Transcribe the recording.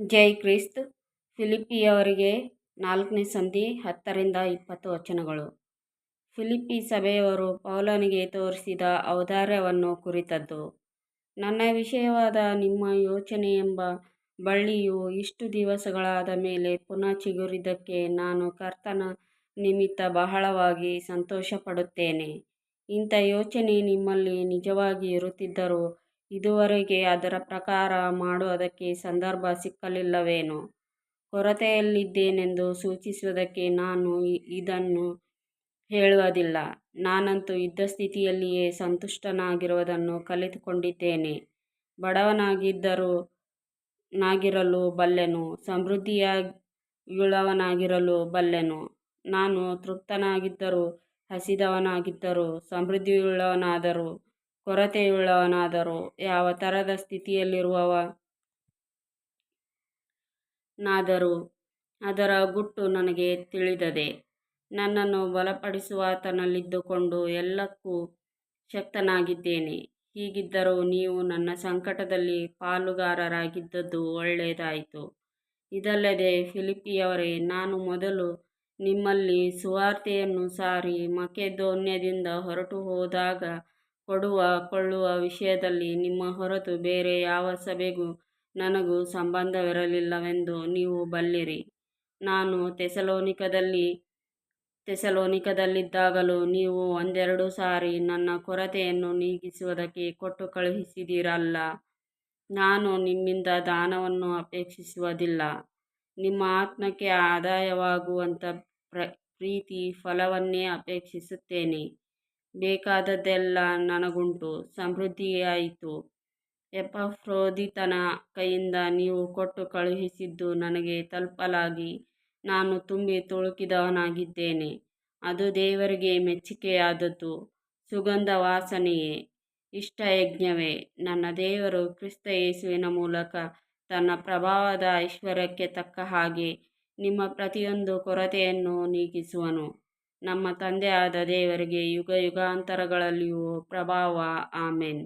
ಜೈ Christ. ಫಿಲಿಪಿಯವರಿಗೆ ನಾಲ್ಕನೇ ಸಂಧಿ ಹತ್ತರಿಂದ ಇಪ್ಪತ್ತು ವಚನಗಳು. ಫಿಲಿಪಿ ಸಭೆಯವರು ಪೌಲನಿಗೆ ತೋರಿಸಿದ ಔದಾರ್ಯವನ್ನು ಕುರಿತದ್ದು. ನನ್ನ ವಿಷಯವಾದ ನಿಮ್ಮ ಯೋಚನೆ ಎಂಬ ಬಳ್ಳಿಯು ಇಷ್ಟು ದಿವಸಗಳಾದ ಮೇಲೆ ಪುನಃ ಚಿಗುರಿದ್ದಕ್ಕೆ ನಾನು ಕರ್ತನ ನಿಮಿತ್ತ ಬಹಳವಾಗಿ ಸಂತೋಷಪಡುತ್ತೇನೆ. ಇಂಥ ಯೋಚನೆ ನಿಮ್ಮಲ್ಲಿ ನಿಜವಾಗಿ ಇರುತ್ತಿದ್ದರೂ ಇದುವರೆಗೆ ಅದರ ಪ್ರಕಾರ ಮಾಡುವುದಕ್ಕೆ ಸಂದರ್ಭ ಸಿಕ್ಕಲಿಲ್ಲವೇನೋ? ಕೊರತೆಯಲ್ಲಿದ್ದೇನೆಂದು ಸೂಚಿಸುವುದಕ್ಕೆ ನಾನು ಇದನ್ನು ಹೇಳುವುದಿಲ್ಲ. ನಾನಂತೂ ಇದ್ದ ಸ್ಥಿತಿಯಲ್ಲಿಯೇ ಸಂತುಷ್ಟನಾಗಿರುವುದನ್ನು ಕಲಿತುಕೊಂಡಿದ್ದೇನೆ. ಬಡವನಾಗಿದ್ದರೂ ನಾಗಿರಲು ಬಲ್ಲೆನು ಸಮೃದ್ಧಿಯುಳ್ಳವನಾಗಿರಲು ಬಲ್ಲೆನು. ನಾನು ತೃಪ್ತನಾಗಿದ್ದರೂ, ಹಸಿದವನಾಗಿದ್ದರೂ, ಸಮೃದ್ಧಿಯುಳ್ಳವನಾದರೂ ಕೊರತೆಯುಳ್ಳವನಾದರೂ ಯಾವ ಥರದ ಸ್ಥಿತಿಯಲ್ಲಿರುವವನಾದರೂ ಅದರ ಗುಟ್ಟು ನನಗೆ ತಿಳಿದದೆ. ನನ್ನನ್ನು ಬಲಪಡಿಸುವಾತನಲ್ಲಿದ್ದುಕೊಂಡು ಎಲ್ಲಕ್ಕೂ ಶಕ್ತನಾಗಿದ್ದೇನೆ. ಹೀಗಿದ್ದರೂ ನೀವು ನನ್ನ ಸಂಕಟದಲ್ಲಿ ಪಾಲುಗಾರರಾಗಿದ್ದದ್ದು ಒಳ್ಳೆಯದಾಯಿತು. ಇದಲ್ಲದೆ ಫಿಲಿಪಿಯವರೇ ನಾನು ಮೊದಲು ನಿಮ್ಮಲ್ಲಿ ಸುವಾರ್ತೆಯನ್ನು ಸಾರಿ ಮಕೆದೋನ್ಯದಿಂದ ಹೊರಟು ಹೋದಾಗ ಕೊಡುವ, ಕೊಳ್ಳುವ ವಿಷಯದಲ್ಲಿ ನಿಮ್ಮ ಹೊರತು ಬೇರೆ ಯಾವ ಸಭೆಗೂ ನನಗೂ ಸಂಬಂಧವಿರಲಿಲ್ಲವೆಂದು ನೀವು ಬಲ್ಲಿರಿ. ನಾನು ತೆಸಲೋನಿಕದಲ್ಲಿ ತೆಸಲೋನಿಕದಲ್ಲಿದ್ದಾಗಲೂ ನೀವು ಒಂದೆರಡು ಸಾರಿ ನನ್ನ ಕೊರತೆಯನ್ನು ನೀಗಿಸುವುದಕ್ಕೆ ಕೊಟ್ಟು ಕಳುಹಿಸಿದಿರಲ್ಲ. ನಾನು ನಿಮ್ಮಿಂದ ದಾನವನ್ನು ಅಪೇಕ್ಷಿಸುವುದಿಲ್ಲ. ನಿಮ್ಮ ಆತ್ಮಕ್ಕೆ ಆದಾಯವಾಗುವಂಥ ಪ್ರೀತಿ, ಫಲವನ್ನೇ ಅಪೇಕ್ಷಿಸುತ್ತೇನೆ. ಬೇಕಾದದ್ದೆಲ್ಲ ನನಗುಂಟು, ಸಮೃದ್ಧಿಯಾಯಿತು. ಎಪಫ್ರೋದಿತನ ಕೈಯಿಂದ ನೀವು ಕೊಟ್ಟು ಕಳುಹಿಸಿದ್ದು ನನಗೆ ತಲುಪಲಾಗಿ ನಾನು ತುಂಬಿ ತುಳುಕಿದವನಾಗಿದ್ದೇನೆ. ಅದು ದೇವರಿಗೆ ಮೆಚ್ಚಿಕೆಯಾದದ್ದು, ಸುಗಂಧ ವಾಸನೆಯೇ. ಇಷ್ಟಯಜ್ಞವೇ, ನನ್ನ ದೇವರು ಕ್ರಿಸ್ತ ಯೇಸುವಿನ ಮೂಲಕ ತನ್ನ ಪ್ರಭಾವದ ಐಶ್ವರ್ಯಕ್ಕೆ ತಕ್ಕ ಹಾಗೆ ನಿಮ್ಮ ಪ್ರತಿಯೊಂದು ಕೊರತೆಯನ್ನು ನೀಗಿಸುವನು. ನಮ್ಮ ತಂದೆಯಾದ ದೇವರಿಗೆ ಯುಗಯುಗಾಂತರಗಳಲ್ಲಿಯೂ ಪ್ರಭಾವ. ಆಮೆನ್.